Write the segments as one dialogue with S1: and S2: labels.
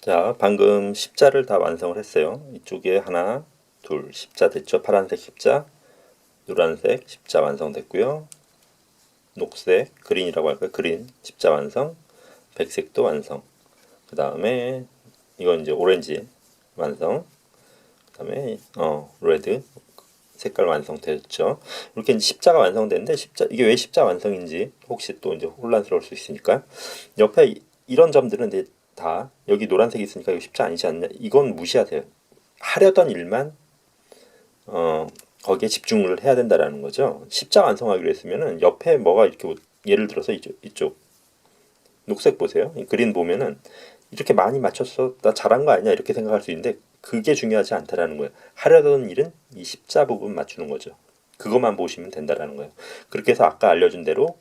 S1: 자, 방금 십자를 다 완성을 했어요. 이쪽에 하나, 둘, 십자 됐죠? 파란색 십자, 노란색 십자 완성됐고요. 녹색, 그린이라고 할까요? 그린 십자 완성, 백색도 완성. 그 다음에 이건 이제 오렌지 완성. 그 다음에 어 레드 색깔 완성되었죠. 이렇게 십자가 완성됐는데 십자 이게 왜 십자 완성인지 혹시 또 이제 혼란스러울 수 있으니까 옆에 이- 이런 점들은 이제 다 여기 노란색이 있으니까 이거 십자 아니지 않냐? 이건 무시하세요. 하려던 일만 어 거기에 집중을 해야 된다라는 거죠. 십자 완성하기로 했으면은 옆에 뭐가 이렇게 뭐- 예를 들어서 이쪽 이쪽 녹색 보세요. 이 그린 보면은 이렇게 많이 맞췄어 나 잘한 거 아니야 이렇게 생각할 수 있는데 그게 중요하지 않다라는 거예요. 하려던 일은 이 십자 부분 맞추는 거죠. 그것만 보시면 된다라는 거예요. 그렇게 해서 아까 알려준 대로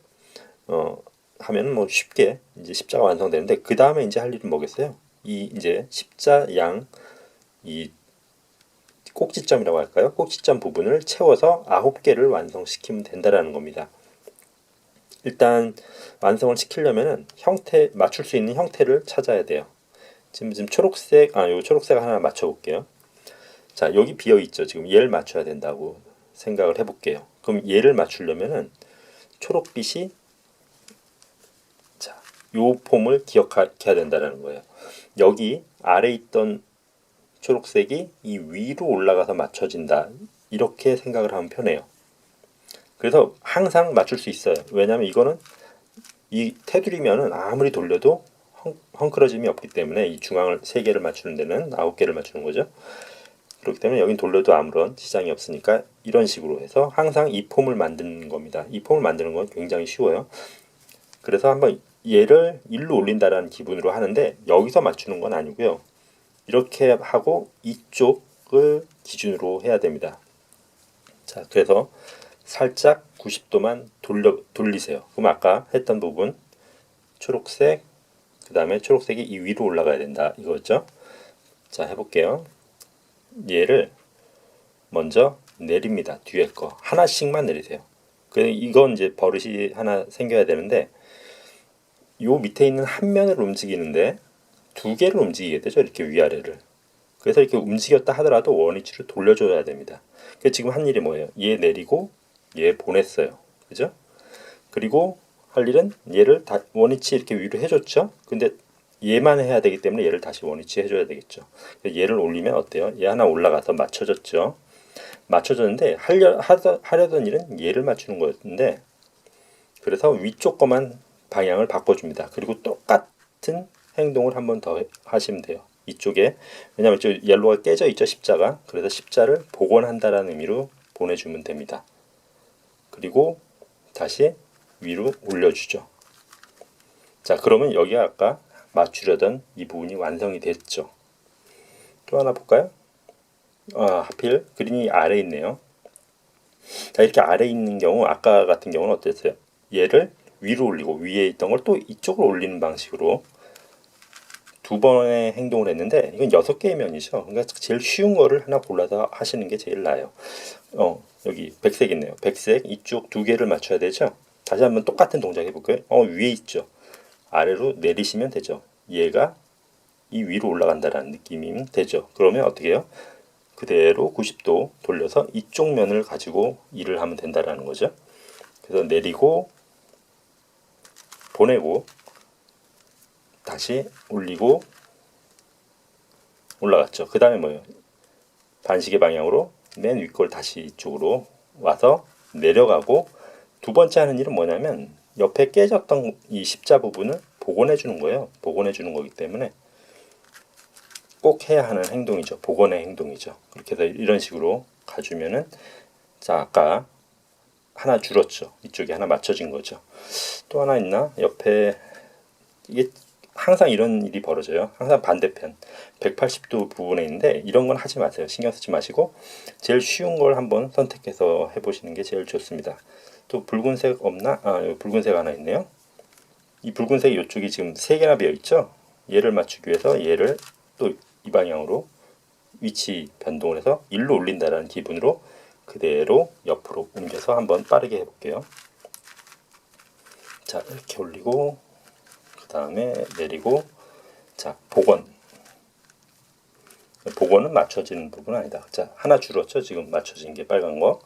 S1: 어 하면 뭐 쉽게 이제 십자가 완성되는데 그 다음에 이제 할 일은 뭐겠어요? 이 이제 십자 양 이 꼭지점이라고 할까요? 꼭지점 부분을 채워서 아홉 개를 완성시키면 된다라는 겁니다. 일단 완성을 시키려면은 형태 맞출 수 있는 형태를 찾아야 돼요. 지금 지금 초록색 아 요 초록색 하나 맞춰 볼게요. 자 여기 비어 있죠. 지금 얘를 맞춰야 된다고 생각을 해 볼게요. 그럼 얘를 맞추려면은 초록빛이 자 요 폼을 기억해야 된다는 거예요. 여기 아래 있던 초록색이 이 위로 올라가서 맞춰진다. 이렇게 생각을 하면 편해요. 그래서 항상 맞출 수 있어요. 왜냐하면 이거는 이 테두리면은 아무리 돌려도 헝, 헝클어짐이 없기 때문에 이 중앙을 세 개를 맞추는 데는 아홉 개를 맞추는 거죠. 그렇기 때문에 여긴 돌려도 아무런 지장이 없으니까 이런 식으로 해서 항상 이 폼을 만드는 겁니다. 이 폼을 만드는 건 굉장히 쉬워요. 그래서 한번 얘를 일로 올린다라는 기분으로 하는데 여기서 맞추는 건 아니고요. 이렇게 하고 이쪽을 기준으로 해야 됩니다. 자, 그래서 살짝 90도만 돌려 돌리세요. 그럼 아까 했던 부분 초록색 그 다음에 초록색이 이 위로 올라가야 된다 이거죠. 자 해볼게요. 얘를 먼저 내립니다. 뒤에 거 하나씩만 내리세요. 그 이건 이제 버릇이 하나 생겨야 되는데 요 밑에 있는 한 면을 움직이는데 두 개를 움직이게 되죠. 이렇게 위아래를. 그래서 이렇게 움직였다 하더라도 원위치를 돌려줘야 됩니다. 그 지금 한 일이 뭐예요? 얘 내리고 얘 보냈어요. 그죠? 그리고 할 일은 얘를 다 원위치 이렇게 위로 해줬죠. 근데 얘만 해야 되기 때문에 얘를 다시 원위치 해줘야 되겠죠. 얘를 올리면 어때요? 얘 하나 올라가서 맞춰졌죠. 맞춰졌는데 하려 하더, 하려던 일은 얘를 맞추는 거였는데 그래서 위쪽 거만 방향을 바꿔줍니다. 그리고 똑같은 행동을 한 번 더 하시면 돼요. 이쪽에 왜냐하면 이쪽 옐로가 깨져 있죠 십자가 그래서 십자를 복원한다라는 의미로 보내주면 됩니다. 그리고 다시 위로 올려주죠. 자 그러면 여기가 아까 맞추려던 이 부분이 완성이 됐죠. 또 하나 볼까요? 아 하필 그린이 아래 있네요. 자 이렇게 아래 있는 경우 아까 같은 경우는 어땠어요? 얘를 위로 올리고 위에 있던 걸 또 이쪽으로 올리는 방식으로 두 번의 행동을 했는데 이건 여섯 개의 면이죠. 그러니까 제일 쉬운 거를 하나 골라서 하시는 게 제일 나아요. 어 여기 백색 있네요. 백색 이쪽 두 개를 맞춰야 되죠. 다시 한번 똑같은 동작 해볼까요? 어 위에 있죠. 아래로 내리시면 되죠. 얘가 이 위로 올라간다라는 느낌이면 되죠. 그러면 어떻게 해요? 그대로 90도 돌려서 이쪽 면을 가지고 일을 하면 된다라는 거죠. 그래서 내리고 보내고 다시 올리고 올라갔죠. 그 다음에 뭐예요? 반시계 방향으로 맨 위 걸 다시 이쪽으로 와서 내려가고 두 번째 하는 일은 뭐냐면 옆에 깨졌던 이 십자 부분을 복원해 주는 거예요. 복원해 주는 거기 때문에 꼭 해야 하는 행동이죠. 복원의 행동이죠. 그렇게 해서 이런 식으로 가주면은 자 아까 하나 줄었죠. 이쪽에 하나 맞춰진 거죠. 또 하나 있나? 옆에 이게 항상 이런 일이 벌어져요. 항상 반대편 180도 부분에 있는데 이런 건 하지 마세요. 신경 쓰지 마시고 제일 쉬운 걸 한번 선택해서 해보시는 게 제일 좋습니다. 또 붉은색 없나? 아, 붉은색 하나 있네요. 이 붉은색 이쪽이 지금 세 개나 비어 있죠. 얘를 맞추기 위해서 얘를 또 이 방향으로 위치 변동을 해서 일로 올린다라는 기분으로 그대로 옆으로 옮겨서 한번 빠르게 해볼게요. 자 이렇게 올리고 그 다음에 내리고 자 복원 복원은 맞춰지는 부분은 아니다. 자 하나 줄었죠 지금 맞춰진 게 빨간 거.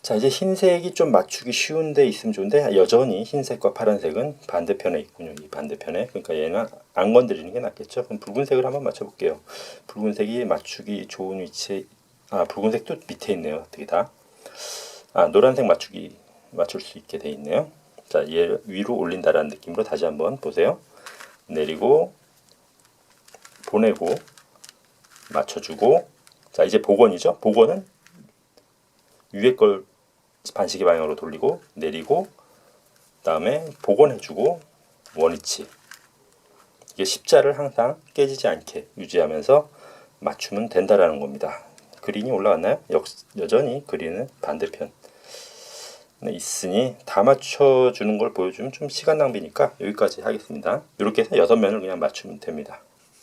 S1: 자 이제 흰색이 좀 맞추기 쉬운데 있으면 좋은데 여전히 흰색과 파란색은 반대편에 있군요. 이 반대편에 그러니까 얘는 안 건드리는 게 낫겠죠. 그럼 붉은색을 한번 맞춰볼게요. 붉은색이 맞추기 좋은 위치에 아 붉은색도 밑에 있네요. 어떻게 다. 아 노란색 맞추기 맞출 수 있게 돼 있네요. 자, 얘 위로 올린다라는 느낌으로 다시 한번 보세요. 내리고 보내고 맞춰주고 자 이제 복원이죠. 복원은 위에 걸 반시계 방향으로 돌리고 내리고 그다음에 복원해주고 원위치 이게 십자를 항상 깨지지 않게 유지하면서 맞추면 된다라는 겁니다. 그린이 올라갔나요? 역, 여전히 그린은 반대편 네, 있으니 다 맞춰주는 걸 보여주면 좀 시간 낭비니까 여기까지 하겠습니다. 이렇게 해서 여섯 면을 그냥 맞추면 됩니다.